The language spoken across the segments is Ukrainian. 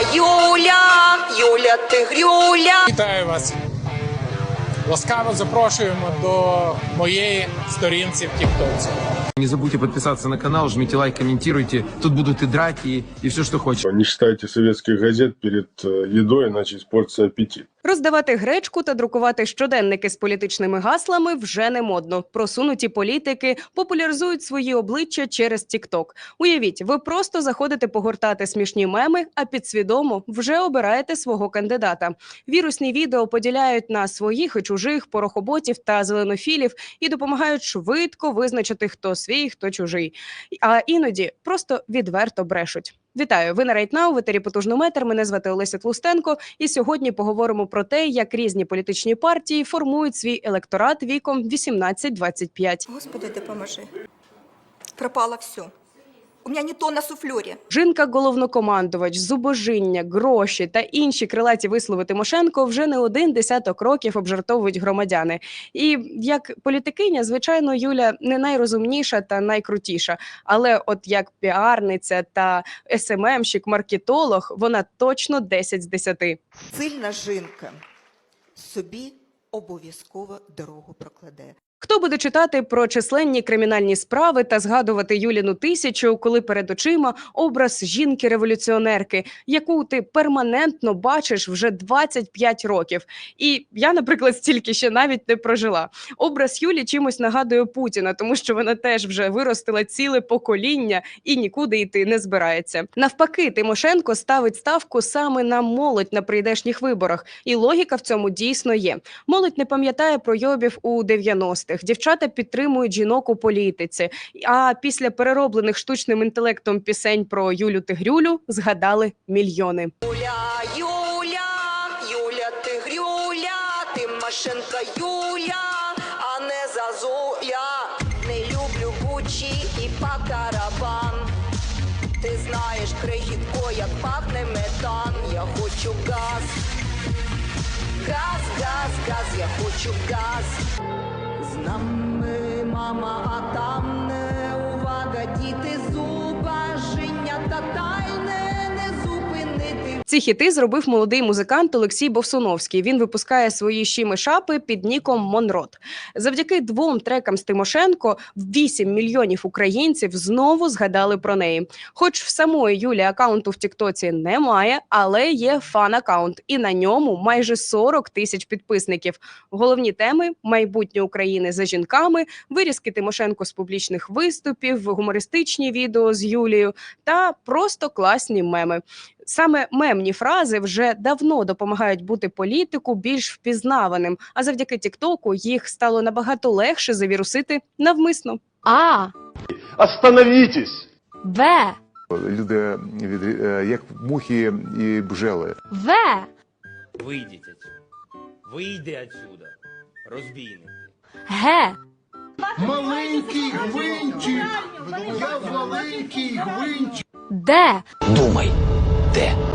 Юля, Юля Тигрюля. Вітаю вас. Ласкаво запрошуємо до моєї сторінці в Тіктоці. Не забудьте подписаться на канал, жмите лайк, комментируйте. Тут будут и драки, и все, что хочешь. Не читайте советских газет перед э, едой, иначе испортится аппетит. Роздавати гречку та друкувати щоденники з політичними гаслами вже не модно. Просунуті політики популяризують свої обличчя через TikTok. Уявіть, ви просто заходите погортати смішні меми, а підсвідомо вже обираєте свого кандидата. Вірусні відео поділяють на своїх і чужих порохоботів та зеленофілів і допомагають швидко визначити, хто свій, хто чужий. А іноді просто відверто брешуть. Вітаю! Ви на Рейтнау, в етері потужний метр. Мене звати Олеся Тлустенко. І сьогодні поговоримо про те, як різні політичні партії формують свій електорат віком 18-25. Господи, допоможи. Пропало все. У меня не то на суфлере. Жінка головнокомандувач, зубожіння, гроші та інші крилаті вислови Тимошенко вже не один десяток років обжартовують громадяни. І як політикиня, звичайно, Юля не найрозумніша та найкрутіша. Але от як піарниця та СММщик, маркетолог, вона точно 10 з 10. Сильна жінка собі обов'язково дорогу прокладе. Хто буде читати про численні кримінальні справи та згадувати Юліну тисячу, коли перед очима образ жінки-революціонерки, яку ти перманентно бачиш вже 25 років? І я, наприклад, стільки ще навіть не прожила. Образ Юлі чимось нагадує Путіна, тому що вона теж вже виростила ціле покоління і нікуди йти не збирається. Навпаки, Тимошенко ставить ставку саме на молодь на прийдешніх виборах, і логіка в цьому дійсно є. Молодь не пам'ятає про йобів у 90-х. Дівчата підтримують жінок у політиці. А після перероблених штучним інтелектом пісень про Юлю Тигрюлю згадали мільйони. Юля, Юля, Юля Тигрюля, Тимошенко Юля, а не Зазуля. Не люблю Гучі і Пакарабан. Ти знаєш, крихітко, як пахне метан. Я хочу газ. Газ, газ, газ, я хочу газ. З нами мама, а там не увага, діти зубаження та не зупинити. Ці хіти зробив молодий музикант Олексій Бовсуновський. Він випускає свої щими шапи під ніком Монрот. Завдяки двом трекам з Тимошенко 8 мільйонів українців знову згадали про неї. Хоч в самої Юлі акаунту в Тіктоці немає, але є фан-акаунт, і на ньому майже 40 тисяч підписників. Головні теми майбутнє України за жінками, вирізки Тимошенко з публічних виступів, гумористичні відео з Юлією та просто класні меми. Саме мемні фрази вже давно допомагають бути політику більш впізнаваним, а завдяки Тіктоку їх стало набагато легше завірусити навмисно. А, Остановитесь! В, Люди від, е, як мухи і бжели. В, Вийдіть отсюда. Вийди отсюда. Розбійник. Г, Маленький гвинтик, я маленький гвинтик. Д, Думай, де?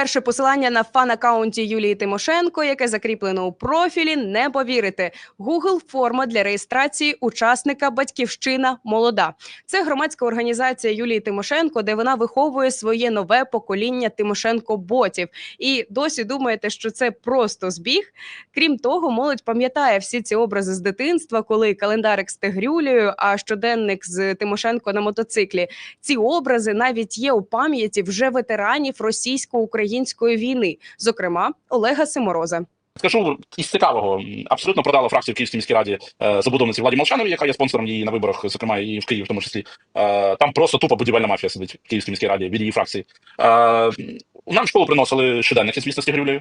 Перше посилання на фан-аккаунті Юлії Тимошенко, яке закріплено у профілі, не повірите. Google форма для реєстрації учасника Батьківщина молода. Це громадська організація Юлії Тимошенко, де вона виховує своє нове покоління Тимошенко-ботів. І досі думаєте, що це просто збіг. Крім того, молодь пам'ятає всі ці образи з дитинства, коли календарик з Тигрюлею, а щоденник з Тимошенко на мотоциклі. Ці образи навіть є у пам'яті вже ветеранів російсько-української війни, зокрема Олега Симороза. Скажу із цікавого, абсолютно продала фракцію в Київській міській раді е, забудовниці Владі Молчановій, яка є спонсором її на виборах, зокрема і в Києві, в тому числі. Е, там просто тупо будівельна мафія сидить в Київській міській раді від її фракції. Е, нам в школу приносили щоденники, звісно, з Тигрюлею.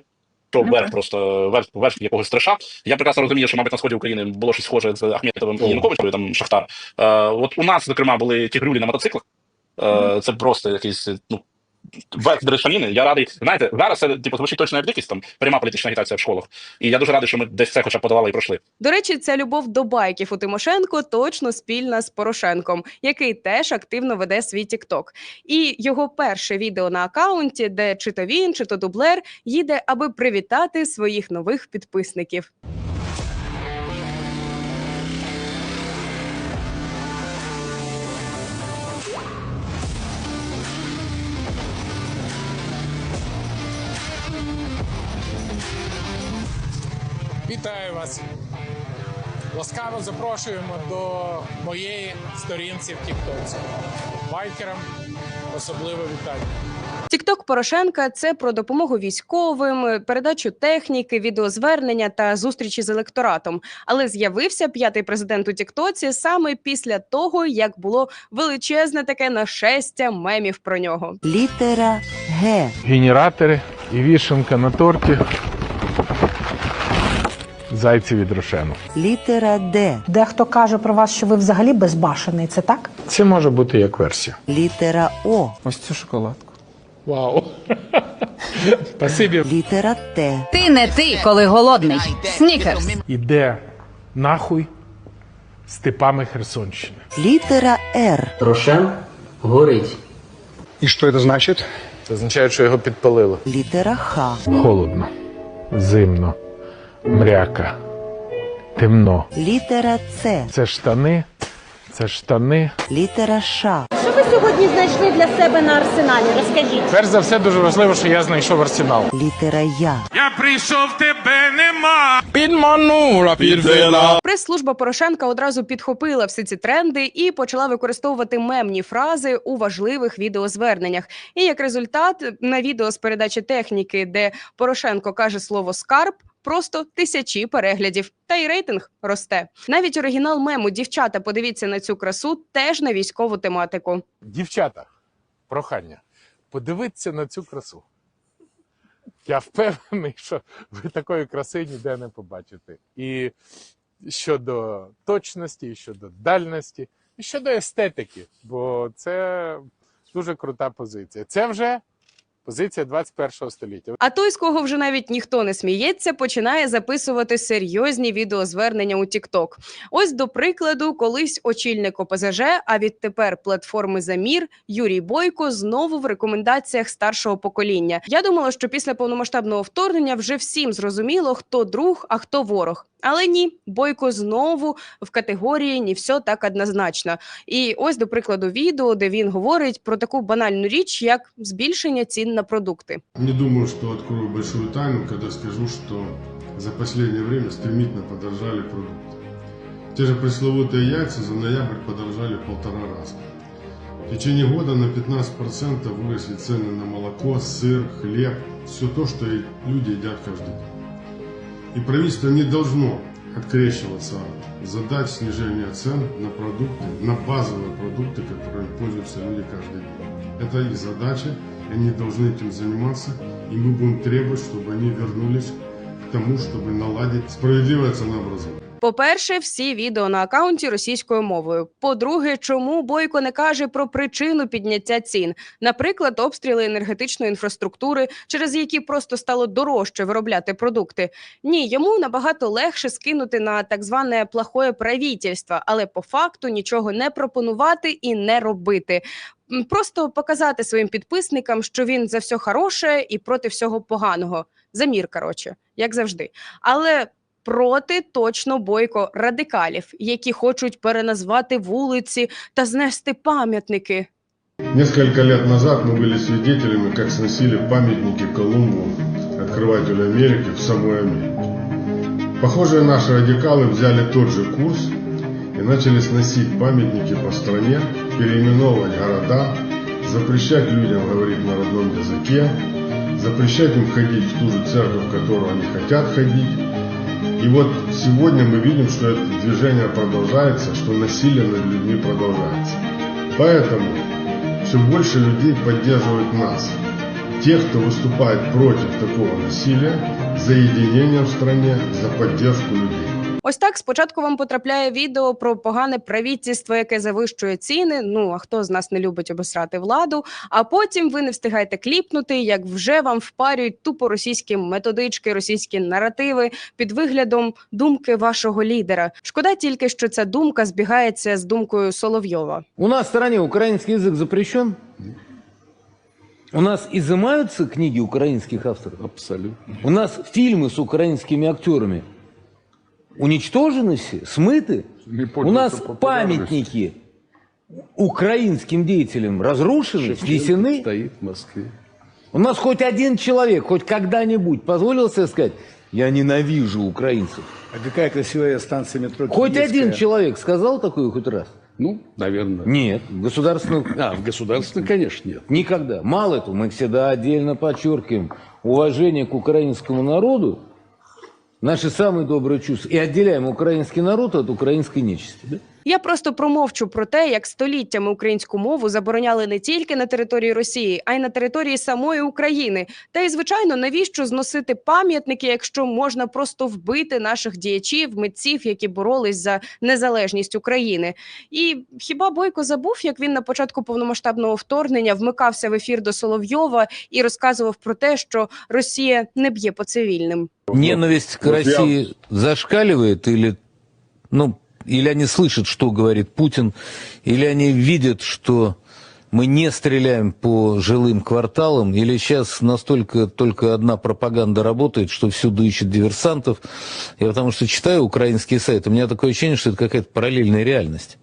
То верх просто верх, верх якогось треша. Я прекрасно розумію, що, мабуть, на сході України було щось схоже з Ахметовим і Януковичем, там Шахтар. Е, от у нас, зокрема, були тігрюлі на мотоциклах. Е, це просто якийсь ну верх дрешаніни. Я радий. Знаєте, зараз це типу звучить точно як дикість, там пряма політична агітація в школах. І я дуже радий, що ми десь це хоча б подавали і пройшли. До речі, ця любов до байків у Тимошенко точно спільна з Порошенком, який теж активно веде свій Тікток. І його перше відео на акаунті, де чи то він, чи то дублер їде, аби привітати своїх нових підписників. Вітаю вас. Ласкаво запрошуємо до моєї сторінці в Тіктоці. Байкерам особливе вітання. Тікток Порошенка це про допомогу військовим, передачу техніки, відеозвернення та зустрічі з електоратом. Але з'явився п'ятий президент у Тіктоці саме після того, як було величезне таке нашестя мемів про нього. Літера Г. Генератори і вішенка на торті. Зайці від Рошену. Літера Д. Дехто каже про вас, що ви взагалі безбашений. Це так? Це може бути як версія. Літера О. Ось цю шоколадку. Вау. Спасибі. Літера Т. Ти не ти, коли голодний. Снікерс. Іде нахуй степами Херсонщини. Літера Р. Рошен горить. И что это значит? Це означає, що його підпалили. Літера Х. Холодно, зимно, мряка, темно. Літера С. Це штани, це штани. Літера Ш. Що ви сьогодні знайшли для себе на арсеналі? Розкажіть. Перш за все, дуже важливо, що я знайшов арсенал. Літера Я. Я прийшов, тебе нема. Підманула, підвела. Прес-служба Порошенка одразу підхопила всі ці тренди і почала використовувати мемні фрази у важливих відеозверненнях. І як результат, на відео з передачі техніки, де Порошенко каже слово скарб. Просто тисячі переглядів, та й рейтинг росте. Навіть оригінал мему дівчата, подивіться на цю красу, теж на військову тематику. Дівчата, прохання, подивіться на цю красу. Я впевнений, що ви такої краси ніде не побачите. І щодо точності, і щодо дальності, і щодо естетики, бо це дуже крута позиція. Це вже позиція 21 століття. А той, з кого вже навіть ніхто не сміється, починає записувати серйозні відеозвернення у TikTok. Ось до прикладу, колись очільник ОПЗЖ, а відтепер платформи Замір Юрій Бойко знову в рекомендаціях старшого покоління. Я думала, що після повномасштабного вторгнення вже всім зрозуміло, хто друг, а хто ворог. Але ні, Бойко знову в категорії не все так однозначно. І ось до прикладу відео, де він говорить про таку банальну річ, як збільшення цін на продукти. Не думаю, что открою большую тайну, когда скажу, что за последнее время стремительно подорожали продукты. Те же пресловутые яйца за ноябрь подорожали в полтора раза. В течение года на 15% выросли цены на молоко, сыр, хлеб, все то, что и люди едят каждый день. И правительство не должно открещиваться от задач снижения цен на продукты, на базовые продукты, которыми пользуются люди каждый день. Это их задача, и они должны этим заниматься, и мы будем требовать, чтобы они вернулись к тому, чтобы наладить справедливое ценообразование. По-перше, всі відео на акаунті російською мовою. По-друге, чому Бойко не каже про причину підняття цін, наприклад, обстріли енергетичної інфраструктури, через які просто стало дорожче виробляти продукти. Ні, йому набагато легше скинути на так зване плохое правительство, але по факту нічого не пропонувати і не робити. М, Просто показати своїм підписникам, що він за все хороше і проти всього поганого. Замір, коротше, як завжди. Але проти точно бойко радикалів, які хочуть переназвати вулиці та знести пам'ятники. Несколько лет назад мы были свидетелями, как сносили памятники Колумбу, открывателю Америки, в самой Америке. Похоже, наши радикалы взяли тот же курс и начали сносить памятники по стране, переименовывать города, запрещать людям говорить на родном языке, запрещать им ходить в ту же церковь, в которую они хотят ходить. И вот сегодня мы видим, что это движение продолжается, что насилие над людьми продолжается. Поэтому все больше людей поддерживают нас. Тех, кто выступает против такого насилия, за единение в стране, за поддержку людей. Ось так спочатку вам потрапляє відео про погане правительство, яке завищує ціни. Ну а хто з нас не любить обосрати владу? А потім ви не встигаєте кліпнути, як вже вам впарюють тупо російські методички, російські наративи під виглядом думки вашого лідера. Шкода тільки, що ця думка збігається з думкою Соловйова. У нас в стране украинский язык запрещен? У нас изымаются книги украинских авторов? Абсолютно. У нас фильмы с украинскими актерами уничтожены все, смыты? У нас памятники украинским деятелям разрушены, снесены? Стоит в Москве. У нас хоть один человек, хоть когда-нибудь позволил себе сказать, Я ненавижу украинцев. А какая красивая станция метро Хоть Киевская. один человек сказал такое хоть раз? Ну, наверное. Нет. Государственную... А, в государственной, конечно, нет. Никогда. Мало этого, мы всегда отдельно подчеркиваем уважение к украинскому народу, наши самые добрые чувства, и отделяем украинский народ от украинской нечисти. Да? Я просто промовчу про те, як століттями українську мову забороняли не тільки на території Росії, а й на території самої України. Та й звичайно, навіщо зносити пам'ятники, якщо можна просто вбити наших діячів, митців, які боролись за незалежність України? І хіба Бойко забув, як він на початку повномасштабного вторгнення вмикався в ефір до Соловйова і розказував про те, що Росія не б'є по цивільним? Ненависть к России зашкаливает или, ну, или они слышат, что говорит Путин, или они видят, что мы не стреляем по жилым кварталам, или сейчас настолько только одна пропаганда работает, что всюду ищут диверсантов. Я потому что читаю украинские сайты, у меня такое ощущение, что это какая-то параллельная реальность.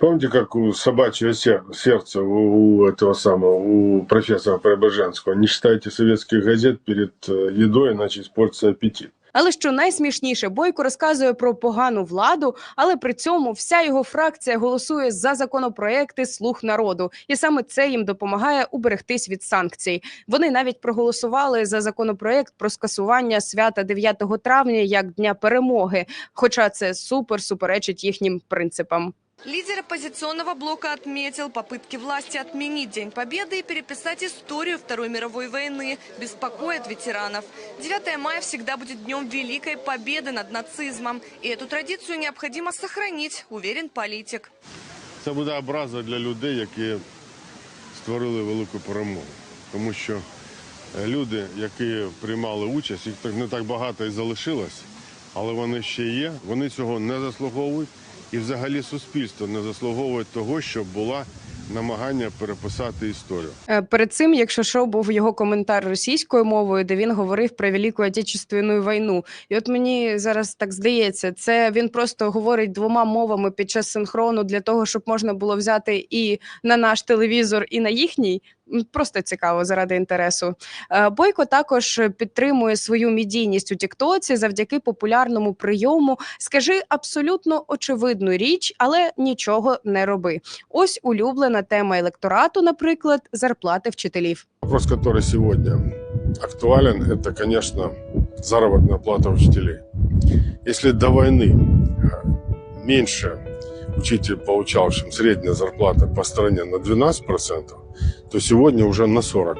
Помните, как у собачьего сер- сердца у, у этого самого, у профессора Преображенского, не читайте советских газет перед э, едой, иначе испортится аппетит. Але що найсмішніше, Бойко розказує про погану владу, але при цьому вся його фракція голосує за законопроекти слуг народу, і саме це їм допомагає уберегтись від санкцій. Вони навіть проголосували за законопроект про скасування свята 9 травня як дня перемоги. Хоча це супер суперечить їхнім принципам. Лидер оппозиционного блока отметил попытки власти отменить День Победы и переписать историю Второй мировой войны. Беспокоит ветеранов. 9 мая всегда будет днем Великой Победы над нацизмом. И эту традицию необходимо сохранить, уверен политик. Це буде образа для людей, які створили велику перемогу. Тому що е, люди, які приймали участь, їх так не так багато і залишилось, але вони ще є, вони цього не заслуговують. І взагалі суспільство не заслуговує того, щоб була намагання переписати історію. Е, Перед цим, якщо що, був його коментар російською мовою, де він говорив про Велику Отечественну війну. І от мені зараз так здається, це він просто говорить двома мовами під час синхрону для того, щоб можна було взяти і на наш телевізор, і на їхній М, Просто цікаво заради інтересу. Е, Бойко також підтримує свою медійність у Тіктоці завдяки популярному прийому. Скажи абсолютно очевидну річ, але нічого не роби. Ось улюблена тема електорату, наприклад, зарплати вчителів. Вопрос, который сегодня актуален, это, конечно, заработная плата учителей. Если до войны э, меньше учитель получал, чем средняя зарплата по стране на 12%, то сегодня уже на 40%.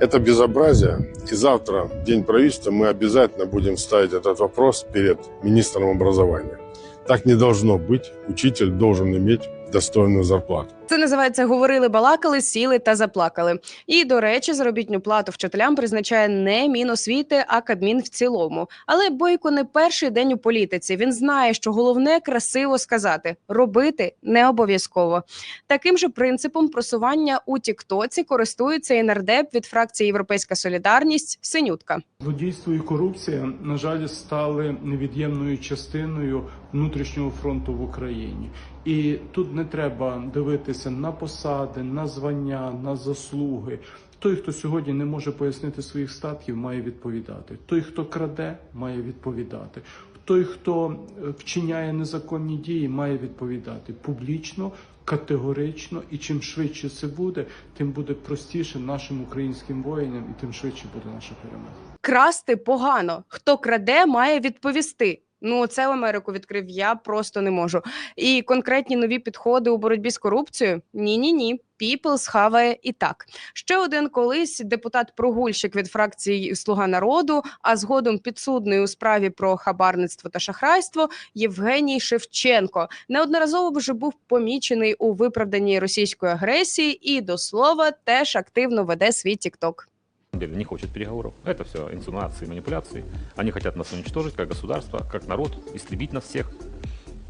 Это безобразие. И завтра, День правительства, мы обязательно будем ставить этот вопрос перед министром образования. Так не должно быть. Учитель должен иметь достойную зарплату. Це називається говорили, балакали, сіли та заплакали. І до речі, заробітну плату вчителям призначає не Міносвіти, а Кабмін в цілому. Але Бойко не перший день у політиці. Він знає, що головне красиво сказати, робити не обов'язково. Таким же принципом просування у Тіктоці користується і нардеп від фракції Європейська Солідарність Синютка. Злодійство і корупція, на жаль, стали невід'ємною частиною внутрішнього фронту в Україні. І тут не треба дивитися на посади, на звання, на заслуги. Той, хто сьогодні не може пояснити своїх статків, має відповідати. Той, хто краде, має відповідати. Той, хто е, вчиняє незаконні дії, має відповідати публічно, категорично. І чим швидше це буде, тим буде простіше нашим українським воїнам, і тим швидше буде наша перемога. Красти погано. Хто краде, має відповісти. Ну, це в Америку відкрив. Я просто не можу. І конкретні нові підходи у боротьбі з корупцією? Ні, ні, ні. People схаває і так. Ще один колись депутат-прогульщик від фракції Слуга народу, а згодом підсудний у справі про хабарництво та шахрайство Євгеній Шевченко неодноразово вже був помічений у виправданні російської агресії і до слова теж активно веде свій Тікток. Деле не хочет переговоров. Это все инсинуации, манипуляции. Они хотят нас уничтожить как государство, как народ, истребить нас всех.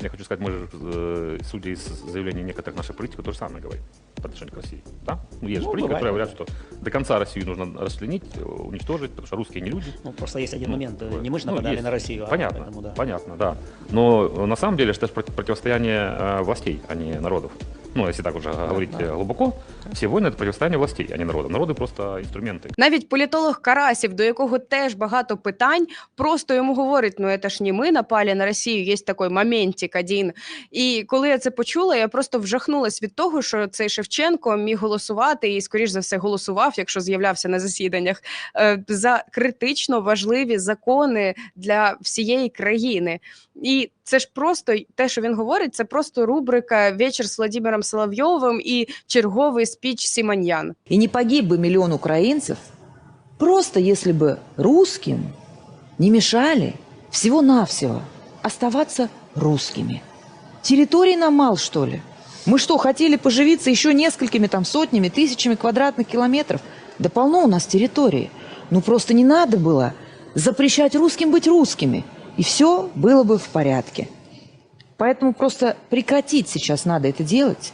Я хочу сказать, мы же, э, судя из заявлений некоторых наших политиков, то же самое говорим по отношению к России. Да? Ну, есть же Ну, политики, бывает, которые говорят, что до конца Россию нужно расчленить, э, уничтожить, потому что русские не люди. Ну, просто есть один Ну, момент. такое. Не мы же Ну, нападали есть. на Россию. а Понятно, поэтому, да. понятно, да. Но э, на самом деле это же противостояние э, властей, а не народов. Ну, если так уже говорить э, глубоко, все войны это противостояние властей, а не народа. Народы просто инструменты. Навіть політолог Карасів, до якого теж багато питань, просто йому говорить: ну це ж не ми напали на Росію, є такий моментик один. І коли я це почула, я просто вжахнулась від того, що цей Шевченко міг голосувати і, скоріш за все, голосував, якщо з'являвся на засіданнях, е, за критично важливі закони для всієї країни. І це ж просто й- те, що він говорить, це просто рубрика Вечір з Владимиром Соловйовим і черговий спіч Сіманьян. И не погиб бы миллион украинцев, просто если бы русским не мешали всего-навсего оставаться русскими. Территории нам мало, что ли? Мы что, хотели поживиться еще несколькими там сотнями, тысячами квадратных километров? Да полно у нас территории. Ну просто не надо было запрещать русским быть русскими. И все было бы в порядке. Поэтому просто прекратить сейчас надо это делать.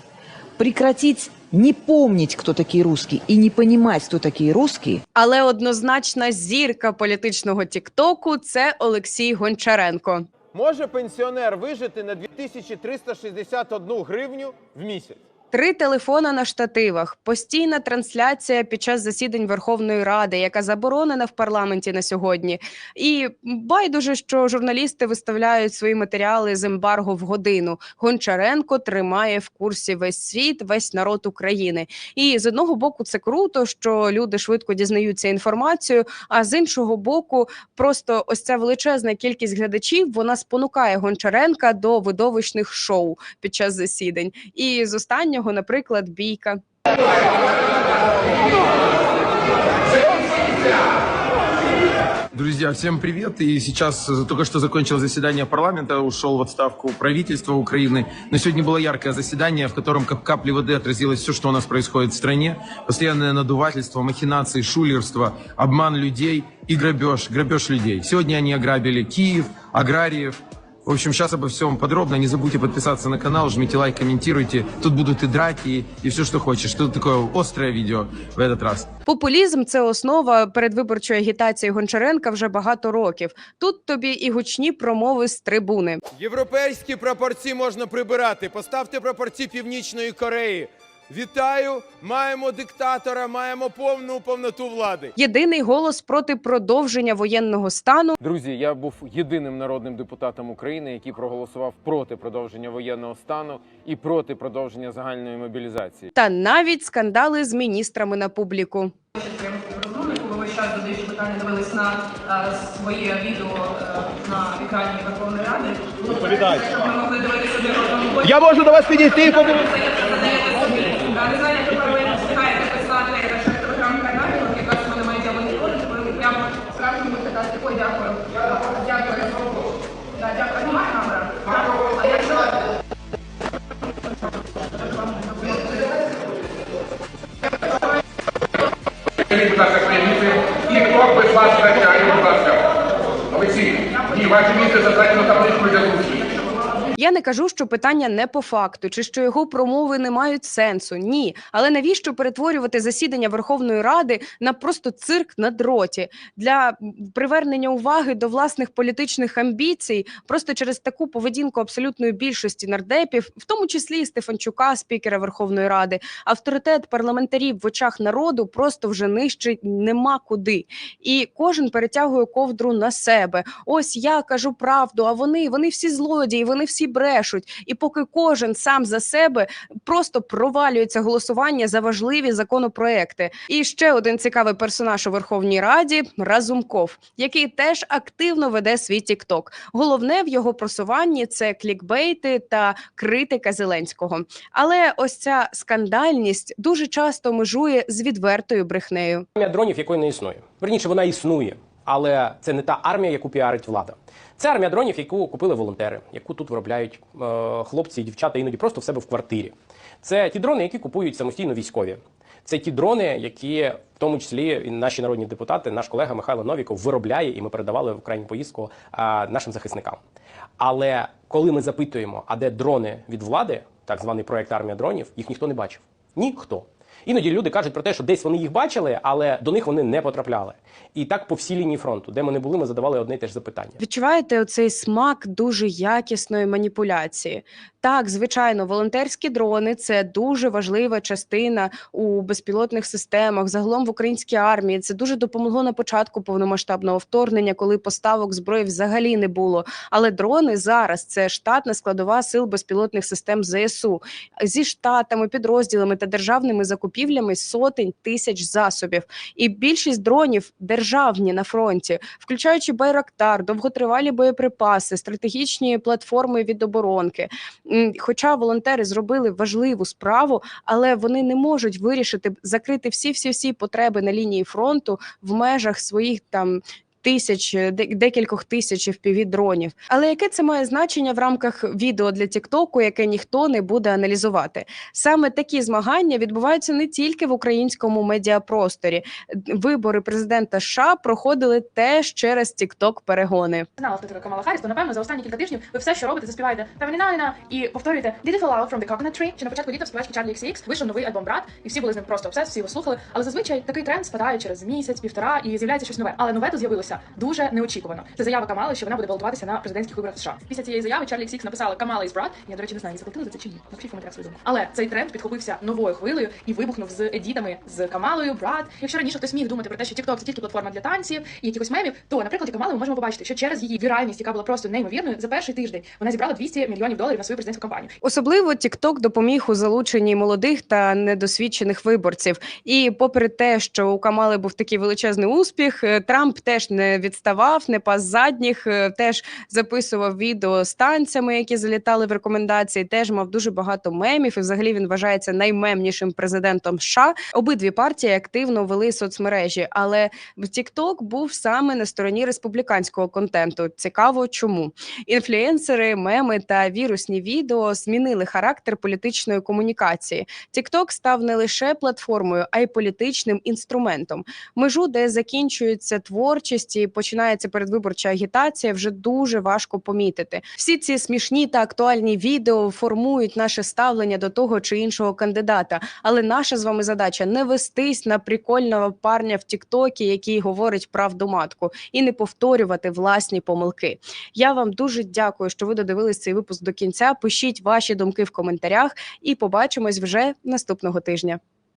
Прекратить не помнить, кто такие русские, и не понимать, кто такие русские, Але однозначна зірка політичного Тіктоку це Олексій Гончаренко. Може пенсіонер вижити на 2361 гривню в місяць? Три телефона на штативах, постійна трансляція під час засідань Верховної Ради, яка заборонена в парламенті на сьогодні. І байдуже, що журналісти виставляють свої матеріали з ембарго в годину. Гончаренко тримає в курсі весь світ, весь народ України. І з одного боку, це круто, що люди швидко дізнаються інформацію. А з іншого боку, просто ось ця величезна кількість глядачів вона спонукає Гончаренка до видовищних шоу під час засідань. І з останнього, наприклад, бійка. Друзья, всем привет. И сейчас э, только что закончилось заседание парламента, ушел в отставку правительства Украины. Но сегодня было яркое заседание, в котором как капли воды отразилось все, что у нас происходит в стране. Постоянное надувательство, махинации, шулерство, обман людей и грабеж, грабеж людей. Сегодня они ограбили Киев, аграриев. в общем, сейчас обо всем подробно. Не забудьте подписаться на канал, жмите лайк, комментируйте. Тут будут и драки, и все, что хочешь. Тут такое острое видео в этот раз. Популізм це основа передвиборчої агітації Гончаренка вже багато років. Тут тобі і гучні промови з трибуни. Європейські прапорці можна прибирати. Поставте прапорці Північної Кореї. Вітаю! Маємо диктатора, маємо повну повноту влади. Єдиний голос проти продовження воєнного стану. Друзі, я був єдиним народним депутатом України, який проголосував проти продовження воєнного стану і проти продовження загальної мобілізації. Та навіть скандали з міністрами на публіку. Час задаючи питання дивились на своє відео на екрані Верховної Ради. Ми могли дивитися. Я можу до вас підійти і подивитися. Будь ласка, без вас втрачає, будь ласка. Олексій, ні, ваше місце затрачено табличку для зустрічі. Я не кажу, що питання не по факту, чи що його промови не мають сенсу. Ні, але навіщо перетворювати засідання Верховної Ради на просто цирк на дроті для привернення уваги до власних політичних амбіцій, просто через таку поведінку абсолютної більшості нардепів, в тому числі і Стефанчука, спікера Верховної Ради, авторитет парламентарів в очах народу просто вже нижче нема куди. І кожен перетягує ковдру на себе. Ось я кажу правду, а вони, вони всі злодії, вони всі брешуть. І поки кожен сам за себе просто провалюється голосування за важливі законопроекти. І ще один цікавий персонаж у Верховній Раді Разумков, який теж активно веде свій Тікток. Головне в його просуванні це клікбейти та критика Зеленського. Але ось ця скандальність дуже часто межує з відвертою брехнею. Дронів, якої не існує. Верніше, вона існує, але це не та армія, яку піарить влада. Це армія дронів, яку купили волонтери, яку тут виробляють е, хлопці і дівчата іноді просто в себе в квартирі. Це ті дрони, які купують самостійно військові. Це ті дрони, які в тому числі і наші народні депутати, наш колега Михайло Новіков виробляє, і ми передавали в крайню поїздку а, нашим захисникам. Але коли ми запитуємо, а де дрони від влади, так званий проект армія дронів, їх ніхто не бачив. Ніхто. Іноді люди кажуть про те, що десь вони їх бачили, але до них вони не потрапляли. І так по всій лінії фронту, де ми не були, ми задавали одне і те ж запитання. Відчуваєте оцей смак дуже якісної маніпуляції? Так, звичайно, волонтерські дрони це дуже важлива частина у безпілотних системах. Загалом в українській армії це дуже допомогло на початку повномасштабного вторгнення, коли поставок зброї взагалі не було. Але дрони зараз це штатна складова сил безпілотних систем ЗСУ зі штатами, підрозділами та державними закупівлями сотень тисяч засобів. І більшість дронів державні на фронті, включаючи Байрактар, довготривалі боєприпаси, стратегічні платформи від оборонки. Хоча волонтери зробили важливу справу, але вони не можуть вирішити закрити всі всі всі потреби на лінії фронту в межах своїх там. Тисяч декількох тисяч fpv дронів. Але яке це має значення в рамках відео для Тіктоку, яке ніхто не буде аналізувати? Саме такі змагання відбуваються не тільки в українському медіапросторі. Вибори президента США проходили теж через Тікток перегони. знала, хто Камала Харріс, то напевно за останні кілька тижнів ви все, що робите, це співаєте «Тавніна-ніна» і повторюєте «Did it fall out from the coconut tree?» Чи на початку літа в співачки Чарлі XCX вийшов новий альбом «Брат», і всі були з ним просто обсес, всі його слухали. Але зазвичай такий тренд спадає через місяць, півтора і з'являється щось нове. Але нове тут з'явилося дуже неочікувано. Це заява Камали, що вона буде балотуватися на президентських виборах США. Після цієї заяви Чарлі XCX написала «Камала is брат». Я, до речі, не знаю, заплатили за це чи ні. Напишіть в коментарях свою думку. Але цей тренд підхопився новою хвилею і вибухнув з едітами з Камалою, брат. Якщо раніше хтось міг думати про те, що TikTok – це тільки платформа для танців і якихось мемів, то, наприклад, Камали ми можемо побачити, що через її віральність, яка була просто неймовірною, за перший тиждень вона зібрала 200 мільйонів доларів на свою президентську кампанію. Особливо TikTok допоміг у залученні молодих та недосвідчених виборців. І попри те, що у Камали був такий величезний успіх, е, Трамп теж не відставав, не пас задніх, е, теж записував відео з танцями, які залітали в рекомендації. Теж мав дуже багато мемів. І взагалі він вважається наймемнішим президентом США. Обидві партії активно вели соцмережі, але TikTok був саме на стороні республіканського контенту. Цікаво, чому інфлюенсери, меми та вірусні відео змінили характер політичної комунікації. TikTok став не лише платформою, а й політичним інструментом. Межу, де закінчується творчість і починається передвиборча агітація, вже дуже важко помітити. Всі ці смішні та актуальні відео формують наше ставлення до того чи іншого кандидата. Але наша з вами задача не вестись на прикольного парня в Тіктокі, який говорить правду матку, і не повторювати власні помилки. Я вам дуже дякую, що ви додивились цей випуск до кінця. Пишіть ваші думки в коментарях і побачимось вже наступного тижня.